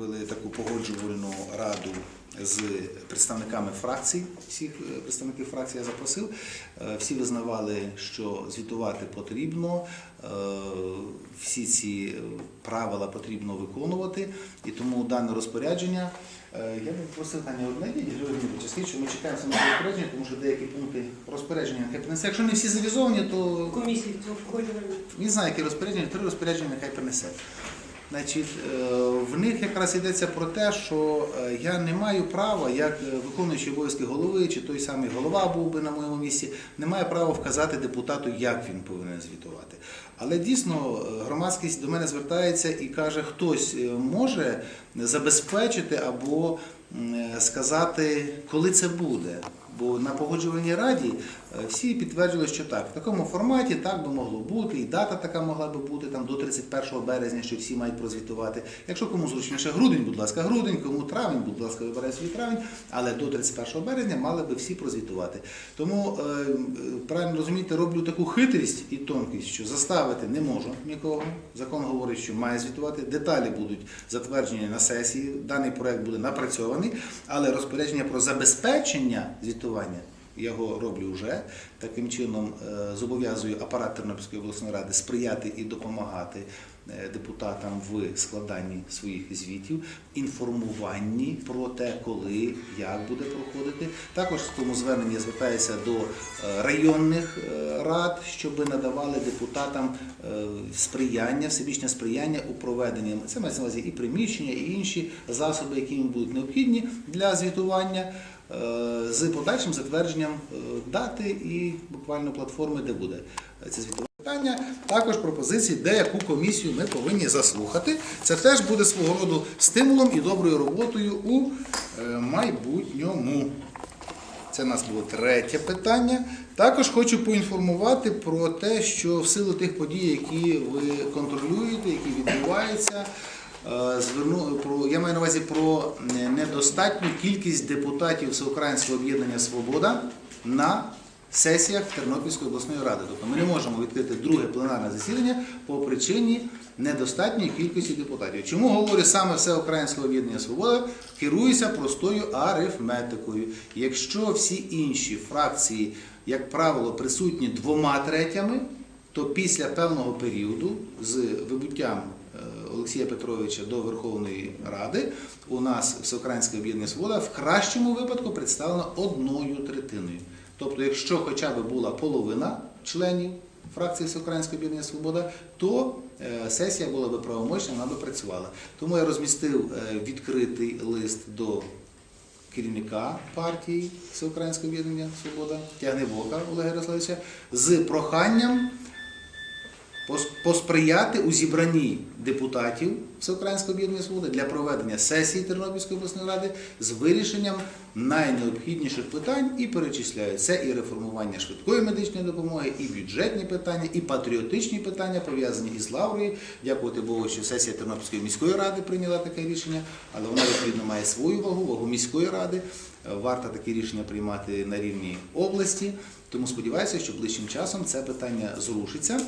робили таку погоджувальну раду з представниками фракцій. Всіх е, представників фракцій я запросив. Е, Всі визнавали, що звітувати потрібно, е, всі ці правила потрібно виконувати, і тому дане розпорядження. Я би просив Таня одне частину, що ми чекаємо саме розпорядження, тому що деякі пункти розпорядження нехай принесе. Якщо не всі завізовані, то комісії він знає, які розпорядження, три розпорядження нехай принесе. Значить, е, в них якраз йдеться про те, що е, я не маю права, як е, виконуючий обов'язки голови, чи той самий голова був би на моєму місці, не має права вказати депутату, як він повинен звітувати. Але дійсно громадськість до мене звертається і каже, хтось може забезпечити або сказати, коли це буде. Бо на погоджувальній раді е, всі підтверджували, що так, в такому форматі так би могло бути, і дата така могла би бути там до 31 березня, що всі мають прозвітувати. Якщо кому зручніше грудень, будь ласка, грудень, кому травень, будь ласка, вибирай свій травень, але до 31 березня мали би всі прозвітувати. Тому е, правильно розумієте, роблю таку хитрість і тонкість, що заставити не можу нікого. Закон говорить, що має звітувати. Деталі будуть затверджені на сесії. Даний проект буде напрацьований, але розпорядження про забезпечення звітування. Я його роблю вже таким чином е, зобов'язую апарат Тернопільської обласної ради сприяти і допомагати е, депутатам в складанні своїх звітів, інформуванні про те, коли, як буде проходити. Також в тому зверненні я звертаюся до е, районних рад, щоб надавали депутатам сприяння, всебічне сприяння у проведенні. Це мається на увазі і приміщення, і інші засоби, які їм будуть необхідні для звітування. Е, З подальшим затвердженням е, дати і буквально платформи, де буде це звітування. Питання також пропозиції, де яку комісію ми повинні заслухати. Це теж буде свого роду стимулом і доброю роботою у е, майбутньому. Це у нас було третє питання. Також хочу поінформувати про те, що в силу тих подій, які ви контролюєте, які відбуваються, зверну про я маю на увазі про е, недостатню кількість депутатів Всеукраїнського об'єднання Свобода на сесіях Тернопільської обласної ради. Тобто ми не можемо відкрити друге пленарне засідання по причині недостатньої кількості депутатів. Чому говорю саме Всеукраїнське об'єднання Свобода? Керуюся простою арифметикою. Якщо всі інші фракції, як правило, присутні двома третями, то після певного періоду з вибуттям е, Олексія Петровича до Верховної Ради у нас Всеукраїнське об'єднання Свобода в кращому випадку представлено одною третиною. Тобто, якщо хоча б була половина членів фракції Всеукраїнське об'єднання Свобода, то е, сесія була би правомочна, вона би працювала. Тому я розмістив е, відкритий лист до керівника партії Всеукраїнське об'єднання Свобода Тягнебока Олега Ярославовича з проханням посприяти у зібранні депутатів Всеукраїнського об'єднання свободи для проведення сесії Тернопільської обласної ради з вирішенням найнеобхідніших питань і перечисляють це і реформування швидкої медичної допомоги, і бюджетні питання, і патріотичні питання пов'язані із Лаврою. Дякувати Богу, що сесія Тернопільської міської ради прийняла таке рішення, але вона відповідно має свою вагу, вагу міської ради. Варто такі рішення приймати на рівні області. Тому сподіваюся, що ближчим часом це питання зрушиться.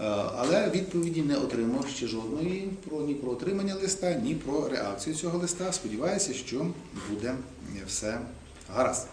Е, Але відповіді не отримав ще жодної про ні про отримання листа, ні про реакцію цього листа. Сподіваюся, що буде все гаразд.